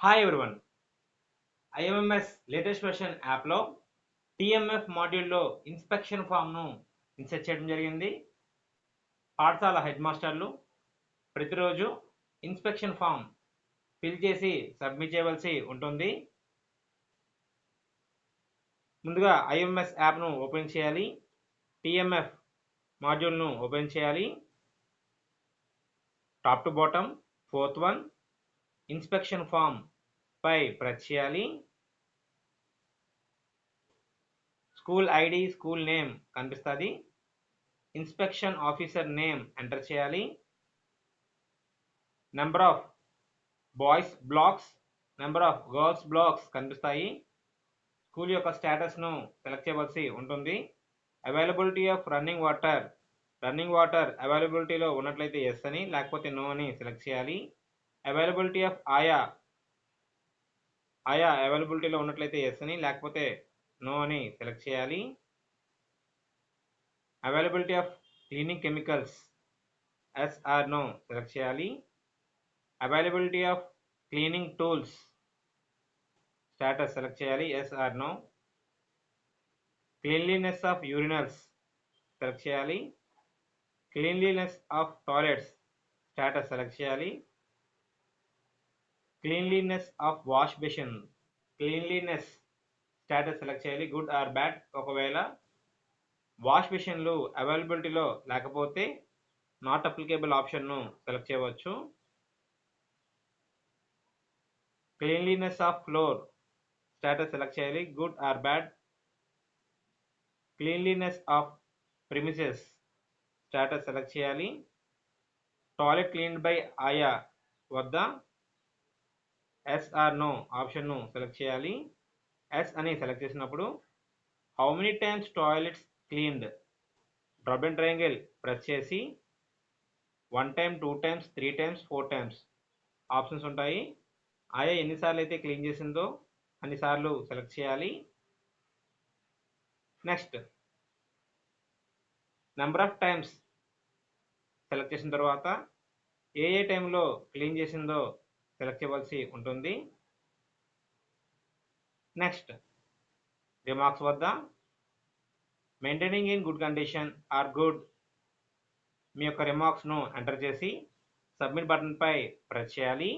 Hi everyone IMMS latest version యాప్లో TMF మాడ్యూల్లో inspection ఫామ్ను ఇన్సెట్ చేయడం జరిగింది. పాఠశాల హెడ్ మాస్టర్లు ప్రతిరోజు ఇన్స్పెక్షన్ ఫామ్ ఫిల్ చేసి సబ్మిట్ చేయవలసి ఉంటుంది. ముందుగా ఐఎంఎస్ యాప్ను ఓపెన్ చేయాలి. టీఎంఎఫ్ మాడ్యూల్ను ఓపెన్ చేయాలి. Top to bottom fourth one inspection form pi press చేయాలి స్కూల్ ఐడి స్కూల్ నేమ్ కనిపిస్తుంది. ఇన్స్పెక్షన్ ఆఫీసర్ నేమ్ ఎంటర్ చేయాలి. Number of boys blocks number of girls blocks కనిపిస్తాయి. స్కూల్ యొక్క స్టేటస్ను సెలెక్ట్ చేయవలసి ఉంటుంది. Availability of running water running water అవైలబిలిటీలో ఉన్నట్లయితే ఎస్ అని లేకపోతే నో అని సెలెక్ట్ చేయాలి. అవైలబిలిటీ ఆఫ్ ఆయా ఆయా అవైలబిలిటీలో ఉన్నట్లయితే ఎస్ అని లేకపోతే నో అని సెలెక్ట్ చేయాలి. Availability of cleaning chemicals yes or no select చేయాలి. Availability of cleaning tools status select చేయాలి yes or no cleanliness of urinals select చేయాలి. Cleanliness of toilets status select చేయాలి. Cleanliness of wash basin cleanliness status select చేయాలి. Good or bad ఒకవేళ wash బెషన్లు అవైలబిలిటీలో లేకపోతే not applicable ఆప్షన్ను select చేయవచ్చు. Cleanliness of floor status select చేయాలి. Good or bad cleanliness of premises status select చేయాలి. టాయిలెట్ క్లీన్డ్ బై ఆయా వద్ద? ఎస్ ఆర్ నో ఆప్షన్ను సెలెక్ట్ చేయాలి. ఎస్ అని సెలెక్ట్ చేసినప్పుడు how many times toilets cleaned drop and triangle press చేసి one time two times three times four times options ఉంటాయి. ఆయా ఎన్నిసార్లు అయితే క్లీన్ చేసిందో అన్నిసార్లు సెలెక్ట్ చేయాలి. Next number of times select చేసిన తర్వాత ఏ ఏ టైంలో క్లీన్ చేసిందో సెలెక్ట్ చేయవలసి ఉంటుంది. నెక్స్ట్ రిమార్క్స్ వద్ద maintaining in good condition or good మీ యొక్క రిమార్క్స్ను ఎంటర్ చేసి సబ్మిట్ బటన్పై ప్రెస్ చేయాలి.